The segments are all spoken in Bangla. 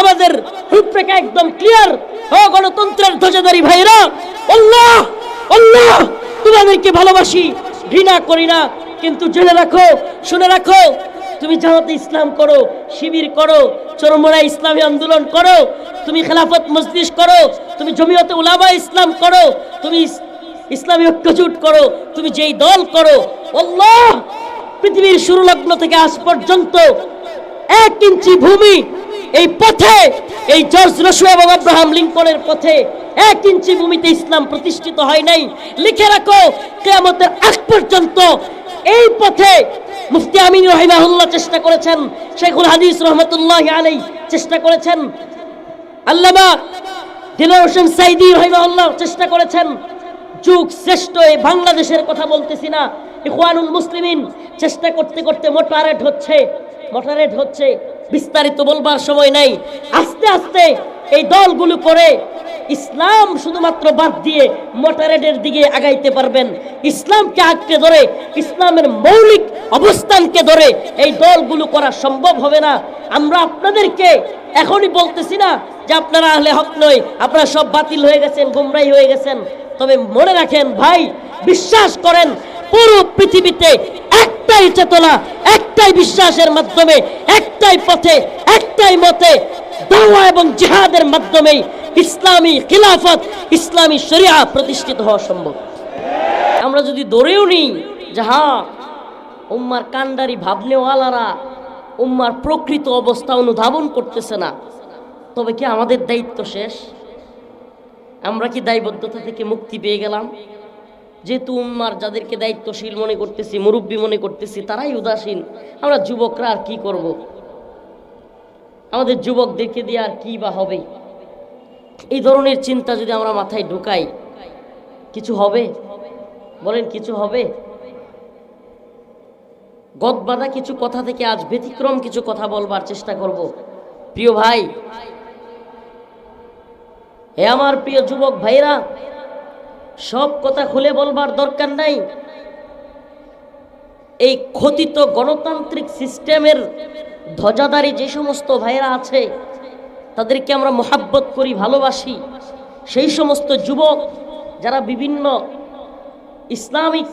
আমাদের রূপরেখা একদম ক্লিয়ার ও গণতন্ত্রের ধ্বজাধারী ভাইরা, আল্লাহ আল্লাহ, তোমাদেরকে ভালোবাসি, ঘৃণা করি না। কিন্তু জেনে রাখো, শুনে রাখো, তুমি জামাতে ইসলাম করো, শিবির করো চরমরা ইসলামী আন্দোলন করো, তুমি খেলাফত মজলিস করো, তুমি জমিয়তে উলামা ইসলাম করো, তুমি ইসলামী ঐক্যজোট করো, তুমি যেই দল করো, আল্লাহ, পৃথিবীর শুরু লগ্ন থেকে আজ পর্যন্ত এক ইঞ্চি ভূমি এই পথে, এই জর্জ রসু এবং আব্রাহাম লিঙ্কনের পথে এক ইঞ্চি ভূমিতে ইসলাম প্রতিষ্ঠিত হয় নাই। লিখে রাখো, কেয়ামতের আগ পর্যন্ত এই পথে মুফতি আমিন রহিমাহুল্লাহ চেষ্টা করেছেন, শেখুল হাদিস রহমতুল্লাহ আলাই চেষ্টা করেছেন। আল্লামা দিলর হোসেন সাইদি রহিমাহুল্লাহ চেষ্টা করেছেন। যুগ শ্রেষ্ঠ এই বাংলাদেশের কথা বলতেছি না। ইখওয়ানুল মুসলিমিন চেষ্টা করতে করতে মোটারেট হচ্ছে মোটারেট হচ্ছে। বিস্তারিত বলবার সময় নাই। আস্তে আস্তে এই দলগুলো করে ইসলাম শুধুমাত্র বাদ দিয়ে মোটারেটের দিকে আগাইতে পারবেন। ইসলামকে আঁকড়ে ধরে, ইসলামের মৌলিক অবস্থানকে ধরে এই দলগুলো করা সম্ভব হবে না। আমরা আপনাদেরকে এখনই বলতেছি না যে আপনারা আহলে হক নয় আপনারা সব বাতিল হয়ে গেছেন গুমরাই হয়ে গেছেন। তবে মনে রাখেন ভাই, বিশ্বাস করেন, পুরো পৃথিবীতে একটাই চেতনা একটাই বিশ্বাসের মাধ্যমে, একটাই পথে, একটাই মতে দাওয়া এবং জিহাদের মাধ্যমেই ইসলামী খিলাফত, ইসলামী শরিয়া প্রতিষ্ঠিত হওয়া সম্ভব। আমরা যদি দৌড়েও নিই যে হ্যাঁ উম্মার কান্ডারি ভাবনেওয়ালারা উম্মার প্রকৃত অবস্থা অনুধাবন করতেছে না, তবে কি আমাদের দায়িত্ব শেষ? আমরা কি দায়বদ্ধতা থেকে মুক্তি পেয়ে গেলাম? যেহেতু উম্মার যাদেরকে দায়িত্বশীল মনে করতেছি, মুরব্বী মনে করতেছি, তারাই উদাসীন। আমরা যুবকরা আর কি করব। আমাদের যুবকদেরকে দিয়ে আর কি বা হবে? এই ধরনের চিন্তা যদি আমরা মাথায় ঢুকাই, কিছু হবে? বলেন, কিছু হবে? গদবাদা কিছু কথা থেকে আজ ব্যতিক্রম কিছু কথা বলবার চেষ্টা করব। প্রিয় ভাই, হে আমার প্রিয় যুবক ভাইরা সব কথা খুলে বলবার দরকার নাই। এই খতিত গণতান্ত্রিক সিস্টেমের ধ্বজাধারী যে সমস্ত ভাইরা আছে, তাদেরকে আমরা মোহাব্বত করি, ভালোবাসি। সেই সমস্ত যুবক যারা বিভিন্ন ইসলামিক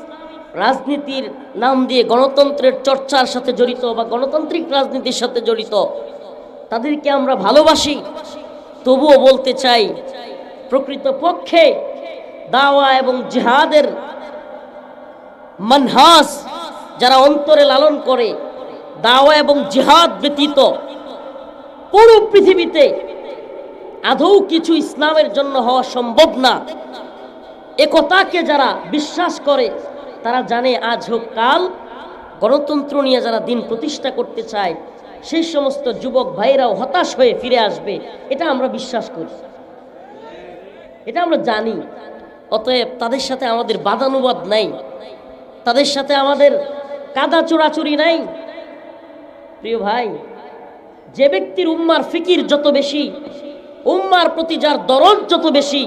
রাজনীতির নাম দিয়ে গণতন্ত্রের চর্চার সাথে জড়িত বা গণতান্ত্রিক রাজনীতির সাথে জড়িত, তাদেরকে আমরা ভালোবাসি। তবুও বলতে চাই, প্রকৃতপক্ষে দাওয়া এবং জিহাদের মানহাস যারা অন্তরে লালন করে, দাওয়া এবং জিহাদ ব্যতীত পুরো পৃথিবীতে আদৌ কিছু ইসলামের জন্য হওয়া সম্ভব না। একতাকে যারা বিশ্বাস করে, তারা জানে আজ হোক কাল। গণতন্ত্র নিয়ে যারা দিন প্রতিষ্ঠা করতে চায়, সেই সমস্ত যুবক ভাইরাও হতাশ হয়ে ফিরে আসবে। এটা আমরা বিশ্বাস করি। এটা আমরা জানি। অতএব তাদের সাথে আমাদের বাদানুবাদ নাই। তাদের সাথে আমাদের কাদা চোরাচুরি নাই। প্রিয় ভাই, যে ব্যক্তির উম্মার ফিকির যত বেশি, উম্মার প্রতি যার দরদ যত বেশি,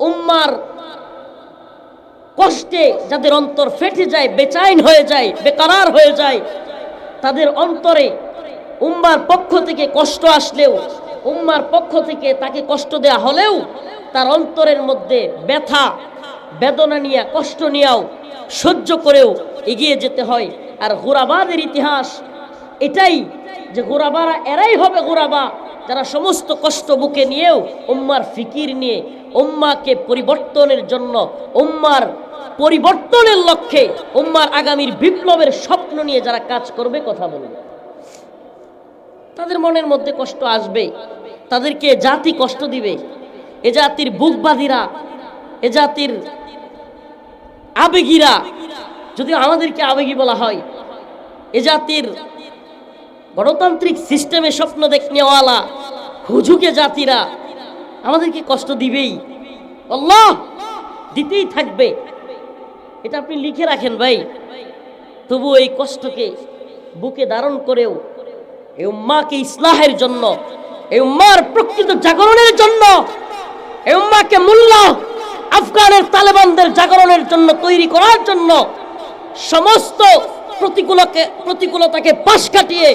উম্মার কষ্টে যাদের অন্তর ফেটে যায়, বেচাইন হয়ে যায়, বেকারার হয়ে যায়, তাদের অন্তরে উম্মার পক্ষ থেকে কষ্ট আসলেও, উম্মার পক্ষ থেকে তাকে কষ্ট দেয়া হলেও তার অন্তরের মধ্যে ব্যথা, বেদনা নিয়ে, কষ্ট নিয়েও সহ্য করেও এগিয়ে যেতে হয়। আর গোরাবাদের ইতিহাস এটাই যে গোরাবারা এরাই হবে গোরাবা, যারা সমস্ত কষ্ট বুকে নিয়েও উম্মার ফিকির নিয়ে, উম্মাকে পরিবর্তনের জন্য, উম্মার পরিবর্তনের লক্ষ্যে, উম্মার আগামীর বিপ্লবের স্বপ্ন নিয়ে যারা কাজ করবে কথা বলবে। তাদের মনের মধ্যে কষ্ট আসবে, তাদেরকে জাতি কষ্ট দিবে এ জাতির বুকবাদীরা, এ জাতির আবেগীরা, যদি আমাদেরকে আবেগী বলা হয়, এ জাতির গণতান্ত্রিক সিস্টেমে স্বপ্ন দেখনেওয়ালা হুজুকে জাতিরা আমাদেরকে কষ্ট দিবেই। আল্লাহ দিতেই থাকবে। এটা আপনি লিখে রাখেন ভাই। তবু এই কষ্টকে বুকে ধারণ করেও এই উম্মাকে ইসলাহের জন্য, এই উম্মার প্রকৃত জাগরণের জন্য এই উম্মাকে মূল্য আফগানের তালেবানদের জাগরণের জন্য তৈরি করার জন্য সমস্ত প্রতিকূলকে প্রতিকূলতাকে পাশ কাটিয়ে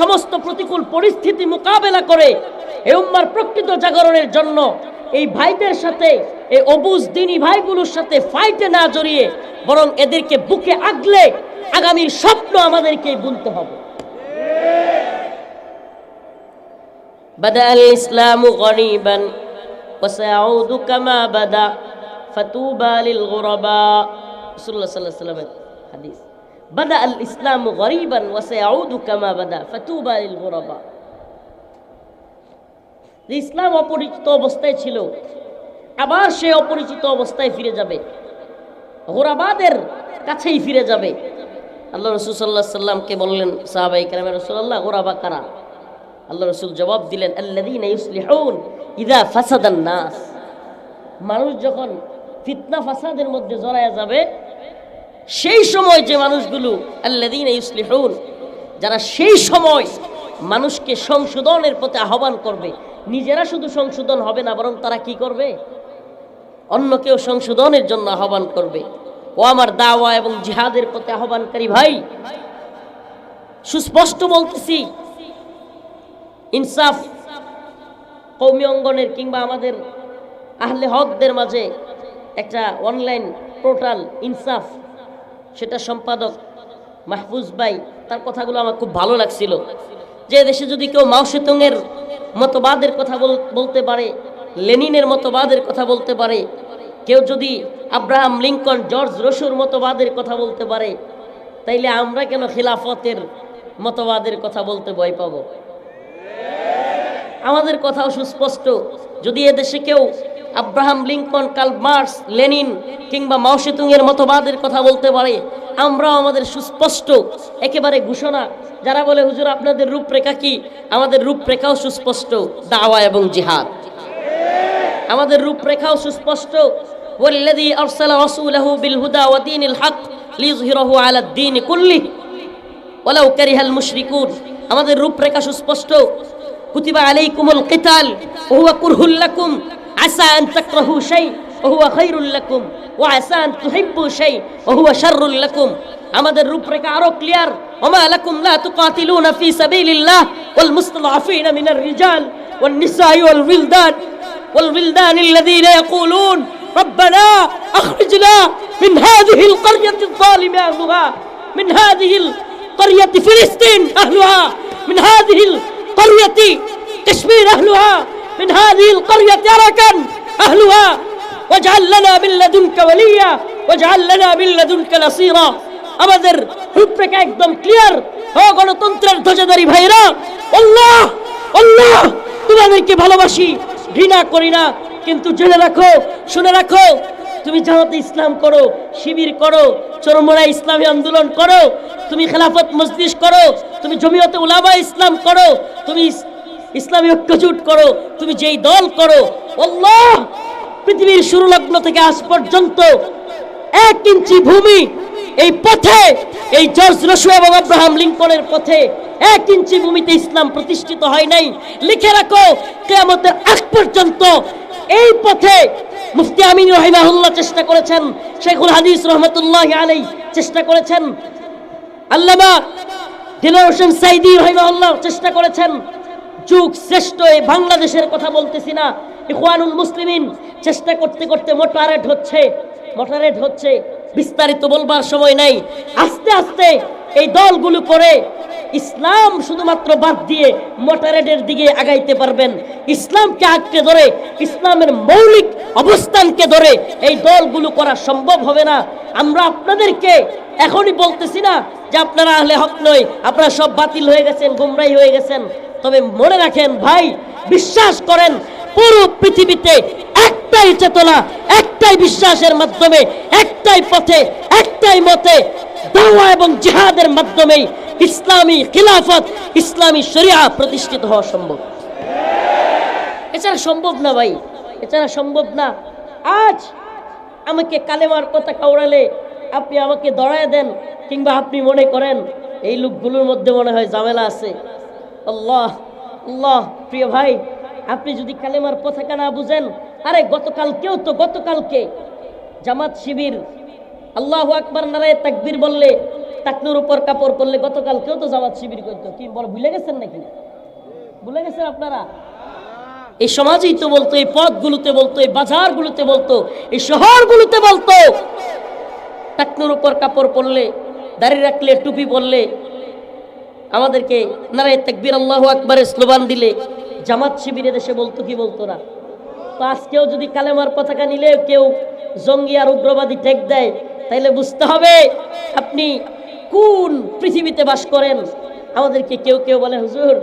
সমস্ত প্রতিকূল পরিস্থিতি মোকাবেলা করে এই উম্মার প্রকৃত জাগরণের জন্য এই ভাইদের সাথে এই অবুজ দিনী ভাইগুলোর সাথে ফাইটে না জড়িয়ে বরং এদেরকে বুকে আগলে আগামীর স্বপ্ন আমাদেরকে বুনতে হবে بدأ الإسلام غريبا وسيعود كما بدأ فتوبى للغرباء رسول الله صلى الله عليه وسلم حديث بدأ الإسلام غريبا وسيعود كما بدأ فتوبى للغرباء যে ইসলাম অপরিচিত অবস্থায় ছিল আবার সে অপরিচিত অবস্থায় ফিরে যাবে গোরাবাদের কাছেই ফিরে যাবে আল্লাহ রসুল সাল্লাহ সাল্লামকে বললেন সাহাবাই কালামের রসুল্লাহ গোরাবা কারা আল্লাহ রসুল জবাব দিলেন ইদা নাস। মানুষ যখন ফিতনা ফাসাদের মধ্যে জড়ায়া যাবে, সেই সময় যে মানুষগুলো আল্লাদিন যারা সেই সময় মানুষকে সংশোধনের প্রতি আহ্বান করবে, নিজেরা শুধু সংশোধন হবে না, বরং তারা কি করবে? অন্য কেউ সংশোধনের জন্য আহ্বান করবে। ও আমার দাওয়া এবং জিহাদের প্রতি আহ্বানকারী ভাই, সুস্পষ্ট বলতেছি ইনসাফ কৌমি অঙ্গনের কিংবা আমাদের আহলে হকদের মাঝে একটা অনলাইন পোর্টাল ইনসাফ, সেটা সম্পাদক মাহফুজ ভাই, তার কথাগুলো আমার খুব ভালো লাগছিল। যে দেশে যদি কেউ মাওসেতুংয়ের মতবাদের কথা বল- বলতে পারে, লেনিনের মতবাদের কথা বলতে পারে, কেউ যদি আব্রাহাম লিঙ্কন, জর্জ রসুর মতবাদের কথা বলতে পারে, তাইলে আমরা কেন খিলাফতের মতবাদের কথা বলতে ভয় পাবো? আমাদের কথাও সুস্পষ্ট। যদি এদেশে কেউ Abraham Lincoln Karl Marx Lenin কিংবা মাওসেতুংয়ের মতবাদের কথা বলতে পারে, আমরাও আমাদের সুস্পষ্ট একেবারে ঘোষণা। যারা বলে, হুজুর, আপনাদের রূপরেখা কি? আমাদের রূপরেখাও সুস্পষ্ট, দাওয়া এবং জিহাদ। আমাদের রূপরেখাও সুস্পষ্ট, ওয়াল্লাযী আরসালা রাসূলাহু বিল হুদা ওয়া দীনিল হক লিইযহিরাহু আলা দ্বীনি কুল্লিহি ওয়ালাউ আমাদের রূপরেখা সুস্পষ্ট كتب عليكم القتال وهو كره لكم عسى أن تكرهوا شيء وهو خير لكم وعسى أن تحبوا شيء وهو شر لكم আমাদের রূপরেখা আরো ক্লিয়ার وما لكم لا تقاتلون في سبيل الله والمستضعفين من الرجال والنساء والولدان والولدان الذين يقولون ربنا أخرجنا من هذه القرية الظالم أهلها من هذه القرية فلسطين أهلها من هذه القرية كشمير أهلها من هذه القرية أركا أهلها واجعل لنا من لدنك وليا واجعل لنا من لدنك نصيرا আমাদের রূপরেখা একদম ক্লিয়ার ও গণতন্ত্রের ধ্বজাধারী ভাইরা আল্লাহ আল্লাহ তোমাদেরকে ভালোবাসি ঘৃণা করি না কিন্তু জেনে রাখো শুনে রাখো তুমি জামাতে ইসলাম করো শিবির করো চরমরা ইসলামী আন্দোলন করো তুমি খেলাফত মজলিস করো তুমি জমিয়তে উলামা ইসলাম করো তুমি ইসলামী ঐক্যজোট করো, তুমি যেই দল করো, আল্লাহ, পৃথিবীর শুরু লগ্ন থেকে আজ পর্যন্ত এক ইঞ্চি ভূমি এই পথে, এই জর্জ রসু এবং আব্রাহাম লিঙ্কনের পথে এক ইঞ্চি ভূমিতে ইসলাম প্রতিষ্ঠিত হয় নাই। লিখে রাখো, কেয়ামতের আগ পর্যন্ত এই পথে মুফতি আমিন রহিমাহুল্লাহ চেষ্টা করেছেন, শেখুল হাদিস রহমতুল্লাহ আলাই চেষ্টা করেছেন। আল্লামা দিলর হোসেন সাইদি রহিমাউল্লাহ চেষ্টা করেছেন। যুগ শ্রেষ্ঠ এই বাংলাদেশের কথা বলতেছি না। ইখওয়ানুল মুসলিমিন চেষ্টা করতে করতে মোটারেট হচ্ছে মোটারেট হচ্ছে। বিস্তারিত বলবার সময় নাই। আস্তে আস্তে এই দলগুলো করে ইসলাম শুধুমাত্র বাদ দিয়ে মোটারেটের দিকে আগাইতে পারবেন। ইসলামকে আঁকড়ে ধরে, ইসলামের মৌলিক অবস্থানকে ধরে এই দলগুলো করা সম্ভব হবে না। আমরা আপনাদেরকে এখনই বলতেছি না যে আপনারা আহলে হক নয়, আপনারা সব বাতিল হয়ে গেছেন গুমরাই হয়ে গেছেন। তবে মনে রাখেন ভাই, বিশ্বাস করেন, পুরো পৃথিবীতে একটাই চেতনা, একটাই বিশ্বাসের মাধ্যমে, একটাই পথে, একটাই মতে দাওয়া এবং জিহাদের মাধ্যমেই ইসলামী খিলাফত, ইসলামী শরিয়া প্রতিষ্ঠিত হওয়া সম্ভব। এছাড়া সম্ভব না ভাই, এছাড়া সম্ভব না। আজ আমাকে কালেমার কথা কাউড়ালে আপনি আমাকে দড়ায় দেন কিংবা আপনি মনে করেন এই লোকগুলোর মধ্যে মনে হয় জামেলা আছে। আল্লাহ আল্লাহ, প্রিয় ভাই, আপনি যদি কালেমার পতাকা না বুঝেন, আরে গতকালকেও তো গতকালকে জামাত শিবির আল্লাহ আকবর নারায় তাকবির বললে টাকনুর উপর কাপড় পরলে গতকাল কেউ তো জামাত শিবির করতো। কি বল, ভুলে গেছেন নাকি? ভুলে গেছেন আপনারা? এই সমাজেই তো বলতো, এই পথগুলোতে বলতো, এই বাজারগুলোতে বলতো, এই শহরগুলোতে বলতো টাকনুর উপর কাপড় পরলে, দাড়ি রাখলে, টুপি পরলে, আমাদেরকে নারায় তাকবির আল্লাহ আকবারের স্লোগান দিলে, জামাত শিবিরে দেশে বলতো কি বলতো না? তো আজকেও যদি কালেমার পতাকা নিলে কেউ জঙ্গি আর উগ্রবাদী ঠেক দেয় তাইলে বুঝতে হবে আপনি কোন পৃথিবীতে বাস করেন? আমাদেরকে কেউ কেউ বলে, হুজুর,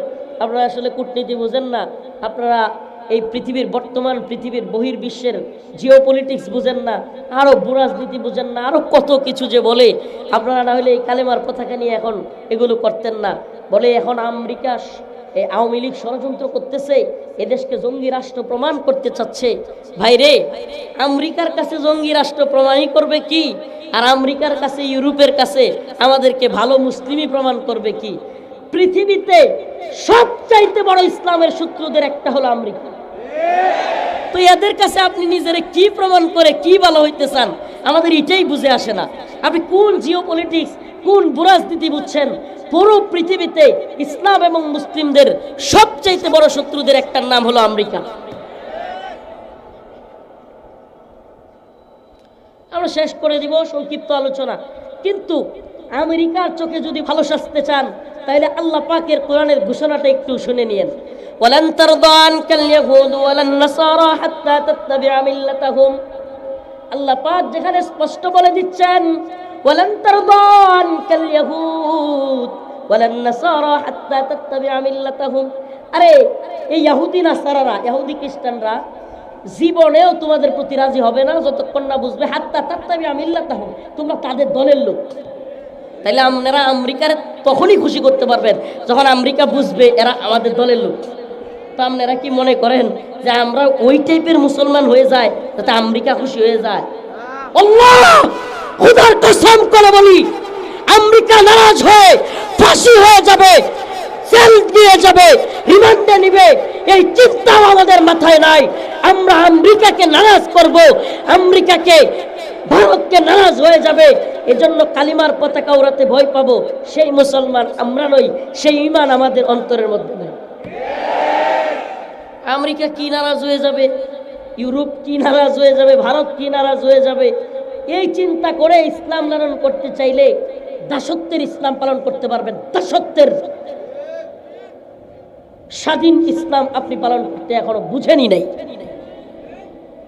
আপনারা আসলে কূটনীতি বোঝেন না। আপনারা এই পৃথিবীর বর্তমান, পৃথিবীর বহির্বিশ্বের জিও পলিটিক্স বুঝেন না আরও রাজনীতি বুঝেন না আরও কত কিছু যে বলে। আপনারা না হলে এই কালেমার পতাকা নিয়ে এখন এগুলো করতেন না। বলে, এখন আমেরিকা এই আওয়ামী লীগ ষড়যন্ত্র করতেছে এদেশকে জঙ্গি রাষ্ট্র প্রমাণ করতে চাচ্ছে। ভাইরে, আমেরিকার কাছে জঙ্গি রাষ্ট্র প্রমাণই করবে কি? আর আমেরিকার কাছে, ইউরোপের কাছে আমাদেরকে ভালো মুসলিমই প্রমাণ করবে কি? পৃথিবীতে সবচাইতে বড় ইসলামের শত্রুদের একটা হলো আমেরিকা। তো এদের কাছে আপনি নিজেরে কি প্রমাণ করে কি ভালো হইতে চান, আমাদের এটাই বুঝে আসে না। আপনি কোন জিও পলিটিক্স কোন বুরাজনীতি বুঝছেন? পুরো পৃথিবীতে ইসলাম এবং মুসলিমদের সবচাইতে বড় শত্রুদের একটার নাম হলো আমেরিকা। আমরা শেষ করে দিব সংক্ষিপ্ত আলোচনা কিন্তু আমেরিকার চোখে যদি ভালো সাজতে চান তাহলে আল্লাহ পাকের কোরআনের ঘোষণাটা একটু শুনে নিয়েন ولن ترضى عنك اليهود ولا النصارى حتى تتبع ملتهم আল্লাহ পাক যেখানে স্পষ্ট বলে দিচ্ছেন ولن ترضى عنك اليهود ولا النصارى حتى تتبع ملتهم আরে এই ইহুদি নাসারারা ইহুদি খ্রিস্টানরা জীবনেও তোমাদের প্রতি রাজি হবে না, যতক্ষণ না বুঝবে, হাত্তা তাত্তাবি আমিল্লাতাহ তোমরা তাদের দলের লোক? তাইলে আপনারা আমেরিকার তখনই খুশি করতে পারবেন, যখন আমেরিকা বুঝবে এরা আমাদের দলের লোক। তো আপনারা কি মনে করেন যে আমরা ওই টাইপের মুসলমান হয়ে যায় যাতে আমেরিকা খুশি হয়ে যায়? করে বলি, আমেরিকা নারাজ হয়ে, ফাঁসি হয়ে যাবে সেল নিয়ে যাবে, রিমান্ডে নিবে, এই চিন্তাও আমাদের মাথায় নাই। আমরা আমেরিকাকে নারাজ করব, আমেরিকাকে, ভারতকে নারাজ হয়ে যাবে, এজন্য কালিমার পতাকা উড়াতে ভয় পাবো। সেই মুসলমান আমরা নই, সেই ইমান আমাদের অন্তরের মধ্যে নেই। আমেরিকা কি নারাজ হয়ে যাবে? ইউরোপ কি নারাজ হয়ে যাবে? ভারত কি নারাজ হয়ে যাবে? এই চিন্তা করে ইসলাম লালন করতে চাইলে দাসত্বের ইসলাম পালন করতে পারবেন, দাসত্বের। স্বাধীন ইসলাম আপনি পালন করতে এখনও বুঝেনি নাই।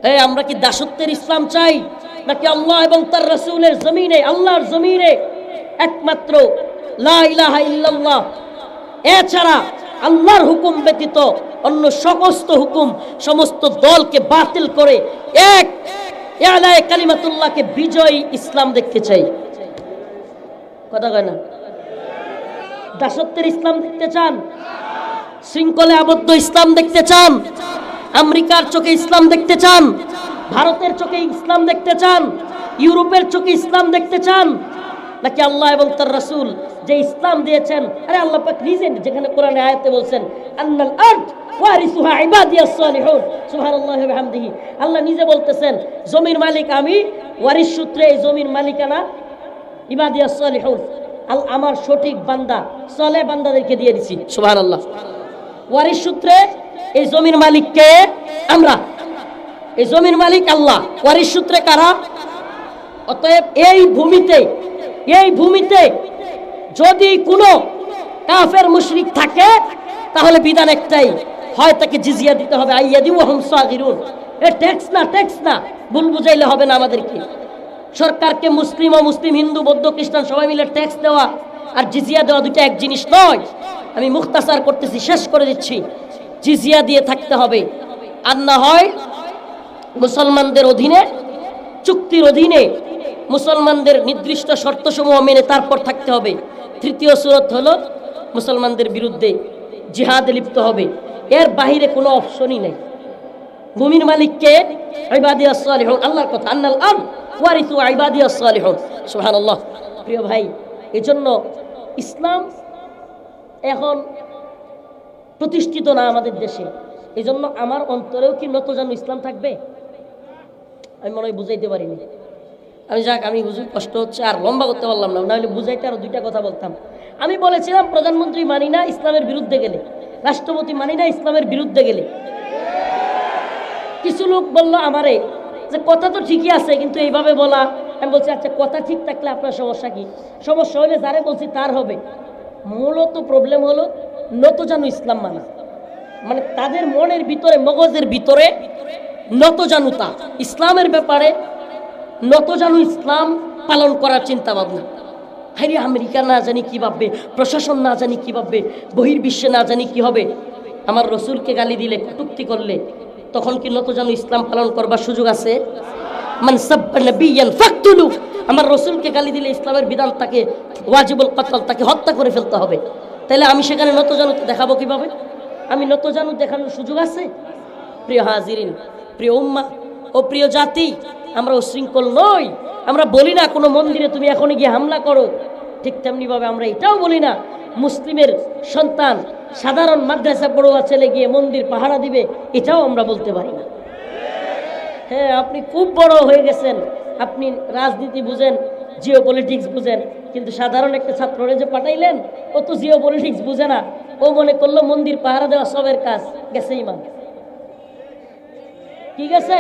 এই আমরা কি দাসত্বের ইসলাম চাই? নাকি আল্লাহ এবং তার রসুলের জমিনে, আল্লাহর জমিনে একমাত্র লা ইলাহা ইল্লাল্লাহ? এছাড়া আল্লাহর হুকুম ব্যতীত অন্য সমস্ত হুকুম, সমস্ত দলকে বাতিল করে এক এলায় কালিমাতুল্লাহকে বিজয়ী ইসলাম দেখতে চাই। কথা কয় না? দাসত্বের ইসলাম দেখতে চান? শৃঙ্খলে আবদ্ধ ইসলাম দেখতে চান? আমেরিকার চোখে ইসলাম দেখতে চান, ভারতের চোখে ইসলাম দেখতে চান, ইউরোপের চোখে ইসলাম দেখতে চান, নাকি আল্লাহ এবং তার রাসূল যে ইসলাম দিয়েছেন, আরে আল্লাহ পাক নিজে যেখানে কোরআনে আয়াতে বলছেন, আন্নাল আরদ ওয়ারিসুহা ইবাদিয়াস সালিহুন, সুবহানাল্লাহি ওয়া বিহামদিহি। আল্লাহ নিজে বলতেছেন, জমির মালিক আমি, ওয়ারিস সূত্রে এই জমির মালিকানা ইবাদিয়াস সালিহুন, আল আমার সঠিক বান্দা, সলে বান্দাদেরকে দিয়ে দিছি, সুবহানাল্লাহ। ওয়ারিস সূত্রে এই জমির মালিককে আমরা। এই জমির মালিক আল্লাহ। ওয়ারিস সূত্রে কারা? অতএব এই ভূমিতে এই ভূমিতে যদি কোনো কাফের মুশরিক থাকে, তাহলে বিধান একটাই, হয় তাকে জিজিয়া দিতে হবে। আইয়া দিব হম সাগিরুন। এ ট্যাক্স না ট্যাক্স না। ভুল বুঝাইলে হবে না আমাদেরকে। সরকারকে মুসলিম ও মুসলিম, হিন্দু, বৌদ্ধ, খ্রিস্টান সবাই মিলে ট্যাক্স দেওয়া আর জিজিয়া দেওয়া দুটো এক জিনিস নয়। আমি মুখতাসার করতেছি, শেষ করে দিচ্ছি। জিজিয়া দিয়ে থাকতে হবে। আর না হয় মুসলমানদের অধীনে, চুক্তির অধীনে মুসলমানদের নির্দিষ্ট শর্তসমূহ মেনে তারপর থাকতে হবে। তৃতীয় সুরত হল মুসলমানদের বিরুদ্ধে জিহাদে লিপ্ত হবে। এর বাহিরে কোনো অপশনই নেই। ভূমির মালিককে ইবাদিয়া সালিহুন, আল্লাহর কথা, আন্নাল আম ওয়ারিসু ইবাদিয়া সালিহুন। সুবহানাল্লাহ। প্রিয় ভাই, এজন্য ইসলাম এখন প্রতিষ্ঠিত না আমাদের দেশে। এই জন্য আমার অন্তরেও কি নত যেন ইসলাম থাকবে? আমি মনে হয় বুঝাইতে পারিনি। আমি যাক, আমি হুজুর, কষ্ট হচ্ছে, আর লম্বা করতে পারলাম না। নাহলে বুঝাইতে আরও দুইটা কথা বলতাম। আমি বলেছিলাম, প্রধানমন্ত্রী মানি না ইসলামের বিরুদ্ধে গেলে। রাষ্ট্রপতি মানি না ইসলামের বিরুদ্ধে গেলে। কিছু লোক বলল আমারে যে, কথা তো ঠিকই আছে, কিন্তু এইভাবে বলা। আমি বলছি আচ্ছা কথা ঠিক থাকলে আপনার সমস্যা কি? সমস্যা হলে যারে বলছি তার হবে। মূলত প্রবলেম হলো নত জানু ইসলাম মানা। মানে তাদের মনের ভিতরে, মগজের ভিতরে নত জানুতা ইসলামের ব্যাপারে নত জানু ইসলাম পালন করার চিন্তা ভাবনা হাইরে আমেরিকা না জানি কি ভাববে, প্রশাসন না জানি কি ভাববে, বহির্বিশ্বে না জানি কি হবে। আমার রসুলকে গালি দিলে, কটুক্তি করলে, তখন কি নত জানু ইসলাম পালন করবার সুযোগ আছে? মান আমার রসুলকে গালি দিলে ইসলামের বিধান তাকে, ওয়াজিবুল কতল তাকে হত্যা করে ফেলতে হবে। তাহলে আমি সেখানে নত জানুতে দেখাবো কীভাবে? আমি নত জানু দেখানোর সুযোগ আছে? প্রিয় হাজিরিন, প্রিয় উম্মা ও প্রিয় জাতি, আমরা উশৃঙ্খল নই। আমরা বলি না কোনো মন্দিরে তুমি এখনই গিয়ে হামলা করো। ঠিক তেমনিভাবে আমরা এটাও বলি না। মুসলিমের সন্তান, সাধারণ মাদ্রাসা পড়ুয়া ছেলে গিয়ে মন্দির পাহারা দিবে, এটাও আমরা বলতে পারি না। হ্যাঁ আপনি খুব বড় হয়ে গেছেন। আপনি রাজনীতি বুঝেন জিও পলিটিক্স বুঝেন কিন্তু সাধারণ একটা ছাত্ররে যে পাঠাইলেন, ও তো জিও পলিটিক্স বুঝে না। ও মনে করল মন্দির পাহারা দেওয়া সবের কাজ, গেছে ইমান। কি গেছে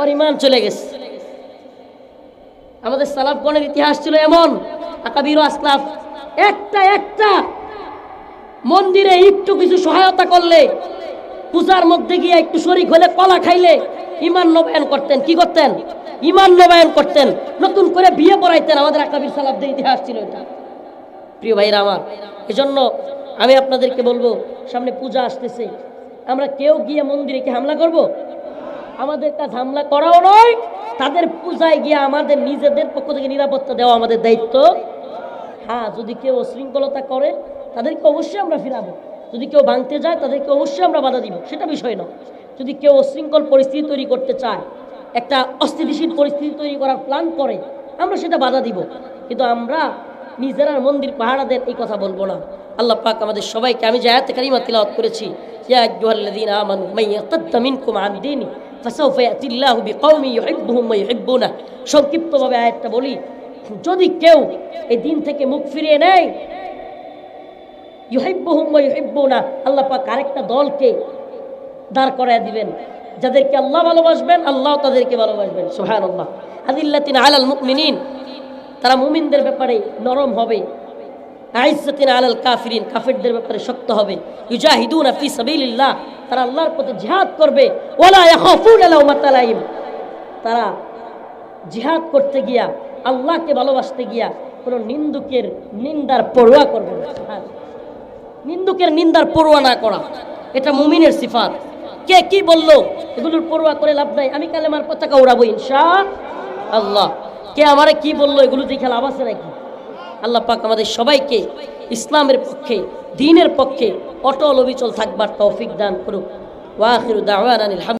ওর ইমান চলে গেছে। আমাদের সালাফগণের ইতিহাস ছিল এমন, আকাবির আসলাফ, একটা একটা মন্দিরে একটু কিছু সহায়তা করলে পূজার মধ্যে গিয়ে একটু শরিক হলে কলা খাইলে ইমান নবায়ন করতেন, কি করতেন? ইমান নবায়ন করতেন। নতুন করে বিয়ে পড়াইতেন, আমাদের আকাবির সালাফদের ইতিহাস ছিল এটা। প্রিয় ভাইরা আমার, এজন্য আমি আপনাদেরকে বলব, সামনে পূজা আসতেছে। আমরা কেউ গিয়ে মন্দিরে কি হামলা করব? আমাদের কাজ হামলা করাও নয়, তাদের পূজায় গিয়ে আমাদের নিজেদের পক্ষ থেকে নিরাপত্তা দেওয়া আমাদের দায়িত্ব। হ্যাঁ যদি কেউ অশৃঙ্খলতা করে, তাদেরকে অবশ্যই আমরা ফিরাবো। যদি কেউ ভাঙতে যায়, তাদেরকে অবশ্যই আমরা বাধা দিব। সেটা বিষয় নয়। যদি কেউ অশৃঙ্খল পরিস্থিতি তৈরি করতে চায়, একটা অস্থিতিশীল পরিস্থিতি তৈরি করার প্ল্যান করে, আমরা সেটা বাধা দিব। কিন্তু আমরা নিজেরা মন্দির পাহারা দেন এই কথা বলব না। আল্লাহ পাক আমাদের সবাইকে, আমি যে কারিমা তিলাওয়াত করেছি সংক্ষিপ্তভাবে আয়াতটা বলি, যদি কেউ এই দিন থেকে মুখ ফিরিয়ে নেয় ইউহিব্বুহুম ওয়া ইউহিব্বুনা। আল্লাহ পাক আরেকটা দলকে দাঁড় করায় দিবেন, যাদেরকে আল্লাহ ভালোবাসবেন, আল্লাহ তাদেরকে ভালোবাসবেন। সুবহানাল্লাহ। আদিল্লাতিন আলাল মুমিনিন। তারা মুমিনদের ব্যাপারে নরম হবে। আইসাতিন আলাল কাফিরিন। কাফিরদের ব্যাপারে শক্ত হবে। ইউজাহিদুনা ফি সাবিলিল্লাহ। তারা আল্লাহর পথে জিহাদ করবে। লাইম তারা জিহাদ করতে গিয়া, আল্লাহকে ভালোবাসতে গিয়া কোনো নিন্দুকের, নিন্দার পড়ুয়া করবে না। নিন্দুকের নিন্দার পড়ুয়া না করা। এটা মুমিনের সিফাত। কে কি বলল? এগুলোর পড়ুয়া করে লাভ নাই। আমি কালেমার পতাকা উড়াবো ইনশা আল্লাহ কে আমারে কি বলল? এগুলো দেখে লাভ আছে নাকি? আল্লাহ পাক আমাদের সবাইকে ইসলামের পক্ষে, দিনের পক্ষে অটল অবিচল থাকবার তৌফিক দান করুক। ওয়াহির দাওয়ান